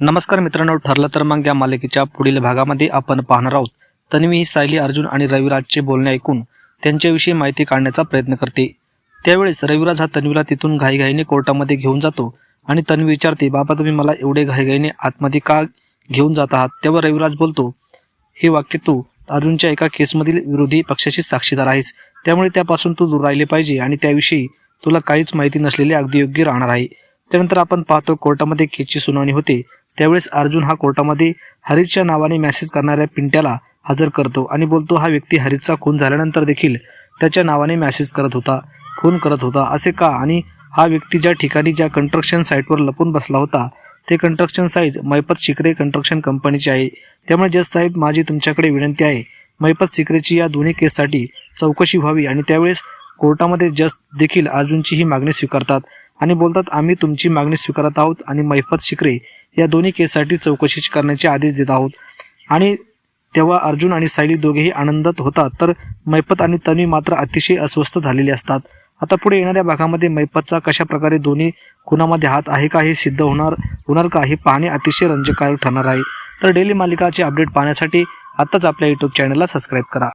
नमस्कार मित्रांनो ठरलं तर मग या मालिकेच्या पुढील भागामध्ये आपण पाहणार आहोत. तन्वी ही सायली अर्जुन आणि रविराजचे बोलणे ऐकून त्यांच्याविषयी माहिती काढण्याचा प्रयत्न करते. त्यावेळेस रविराज हा तन्वीला तिथून घाईघाईने कोर्टामध्ये घेऊन जातो आणि तन्वी विचारते बाबा तुम्ही मला एवढे घाईघाईने आतमध्ये का घेऊन जात आहात? तेव्हा रविराज बोलतो हे वाक्य तू अर्जुनच्या एका केसमधील विरोधी पक्षाशी साक्षीदार आहेस. त्यामुळे त्यापासून तू दूर राहिले पाहिजे आणि त्याविषयी तुला काहीच माहिती नसलेले अगदी योग्य राहणार आहे. त्यानंतर आपण पाहतो कोर्टामध्ये केसची सुनावणी होते. त्यावेळेस अर्जुन हा कोर्टामध्ये हरीशच्या नावाने मेसेज करणाऱ्या पिंट्याला हजर करतो आणि बोलतो हा व्यक्ती हरीशचा खून झाल्यानंतर देखील त्याच्या नावाने मेसेज करत होता फोन करत होता. असे का? आणि हा व्यक्ती ज्या ठिकाणी ज्या कंस्ट्रक्शन साईटवर लपून बसला होता ते कंस्ट्रक्शन साईट मैपत शिकरे कंस्ट्रक्शन कंपनीचे आहे. त्यामुळे जज साहेब माझी तुमच्याकडे विनंती आहे मैपत सिकरेची या दोन्ही केससाठी चौकशी व्हावी आणि त्यावेळेस कोर्टामध्ये जज देखील अर्जुनची ही मागणी स्वीकारतात आणि बोलतात आम्ही तुमची मागणी स्वीकारत आहोत आणि मैफत शिकरे या दोन्ही केससाठी चौकशी करण्याचे आदेश देत आहोत. आणि तेव्हा अर्जुन आणि सायली दोघेही आनंदात होतात. तर मैपत आणि तन्वी मात्र अतिशय अस्वस्थ झालेले असतात. आता पुढे येणाऱ्या भागामध्ये मैपतचा कशा प्रकारे दोन्ही खुनामध्ये हात आहे का हे सिद्ध होणार होणार का हे पाहणे अतिशय रंजकारक ठरणार आहे. तर डेली मालिकाचे अपडेट पाहण्यासाठी आत्ताच आपल्या यूट्यूब चॅनलला सबस्क्राईब करा.